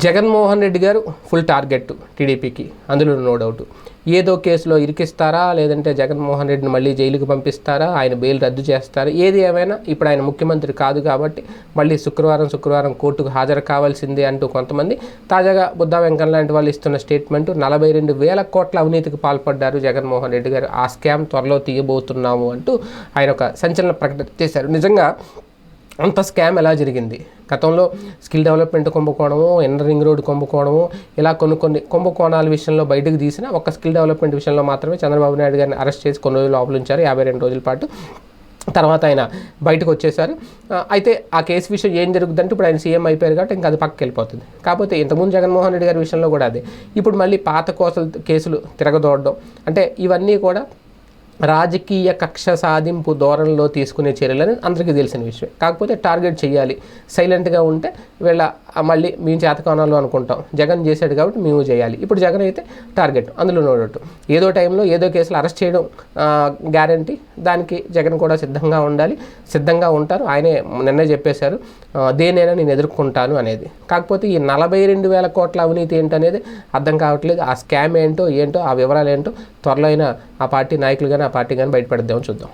జగన్మోహన్ రెడ్డి గారు full target టీడీపీకి అందులో నో డౌట్. ఏదో కేసులో ఇరికిస్తారా లేదంటే జగన్మోహన్ రెడ్డిని మళ్ళీ జైలుకి పంపిస్తారా ఆయన బెయిల్ రద్దు చేస్తారా ఏది ఏమైనా ఇప్పుడు ఆయన ముఖ్యమంత్రి కాదు కాబట్టి మళ్ళీ శుక్రవారం శుక్రవారం కోర్టుకు హాజరు కావాల్సిందే అంటూ కొంతమంది తాజాగా బుద్ధా వెంకన్న లాంటి వాళ్ళు ఇస్తున్న స్టేట్మెంట్ నలభై రెండు వేల కోట్ల అవినీతికి పాల్పడ్డారు జగన్మోహన్ రెడ్డి గారు. ఆ స్కామ్ త్వరలో తీయబోతున్నాము అంటూ ఆయన ఒక సంచలన ప్రకటన చేశారు. నిజంగా అంత స్కామ్ ఎలా జరిగింది? గతంలో స్కిల్ డెవలప్మెంట్ కుంభకోణము ఇన్నర్ రింగ్ రోడ్ కుంభకోణము ఇలా కొన్ని కొన్ని కుంభకోణాల విషయంలో బయటకు తీసిన ఒక స్కిల్ డెవలప్మెంట్ విషయంలో మాత్రమే చంద్రబాబు నాయుడు గారిని అరెస్ట్ చేసి కొన్ని రోజులు లోపల ఉంచారు యాభై రెండు రోజుల పాటు తర్వాత ఆయన బయటకు వచ్చేసారు. అయితే ఆ కేసు విషయం ఏం జరుగుతుందంటే ఇప్పుడు ఆయన సీఎం అయిపోయారు కాబట్టి ఇంకా అది పక్కకి వెళ్ళిపోతుంది. కాకపోతే ఇంతకుముందు జగన్మోహన్ రెడ్డి గారి విషయంలో కూడా అదే. ఇప్పుడు మళ్ళీ పాత కోసలు కేసులు తిరగదోడడం. అంటే ఇవన్నీ కూడా రాజకీయ కక్ష సాధింపు ధోరణిలో తీసుకునే చర్యలని అందరికీ తెలిసిన విషయం. కాకపోతే టార్గెట్ చేయాలి. సైలెంట్గా ఉంటే వీళ్ళ మళ్ళీ మేము చేతకానాలు అనుకుంటాం. జగన్ చేశాడు కాబట్టి మేము చేయాలి. ఇప్పుడు జగన్ అయితే టార్గెట్ అందులో నోడట్టు ఏదో టైంలో ఏదో కేసులు అరెస్ట్ చేయడం గ్యారంటీ దానికి జగన్ కూడా సిద్ధంగా ఉండాలి. సిద్ధంగా ఉంటారు. ఆయనే నిన్నే చెప్పేశారు దేనైనా నేను ఎదుర్కొంటాను అనేది. కాకపోతే ఈ నలభై రెండు వేల కోట్ల అవినీతి ఏంటనేది అర్థం కావట్లేదు. ఆ స్కామ్ ఏంటో ఏంటో ఆ వివరాలు ఏంటో త్వరలో అయినా ఆ పార్టీ నాయకులు కానీ ఆ పార్టీ కానీ బయటపడద్దామని చూద్దాం.